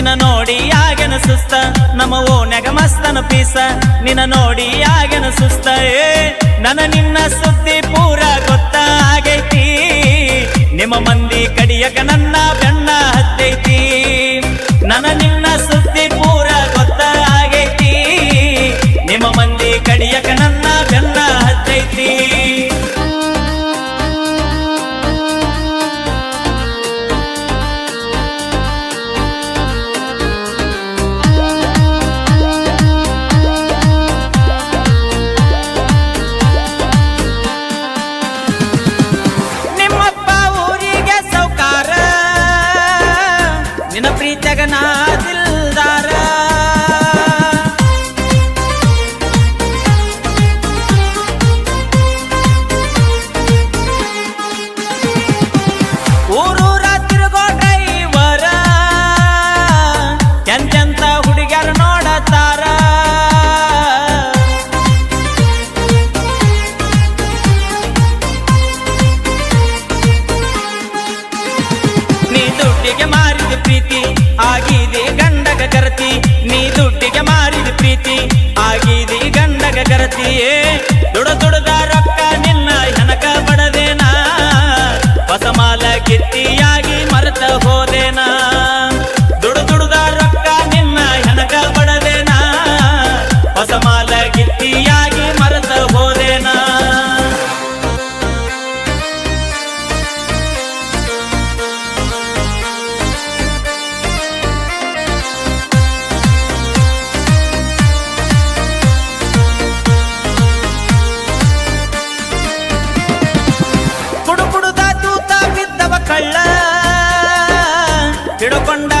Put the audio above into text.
ನಿನ್ನ ನೋಡಿ ಆಗನ ಸುಸ್ತ ನಮ್ಮ ಓನ್ಯಾಗ ಮಸ್ತನ ಪೀಸ. ನಿನ್ನ ನೋಡಿ ಆಗನ ಸುಸ್ತ ಏ, ನನ್ನ ನಿನ್ನ ಸುದ್ದಿ ಪೂರ ಗೊತ್ತಾಗೈತಿ. ನಿಮ್ಮ ಮಂದಿ ಕಡಿಯಕ ನನ್ನ ಬೆನ್ನ ಹತ್ತೈತಿ. ನನ್ನ ನಿನ್ನ ಪ್ರೀತಿಯಾಗ ನಾ పిడకొండ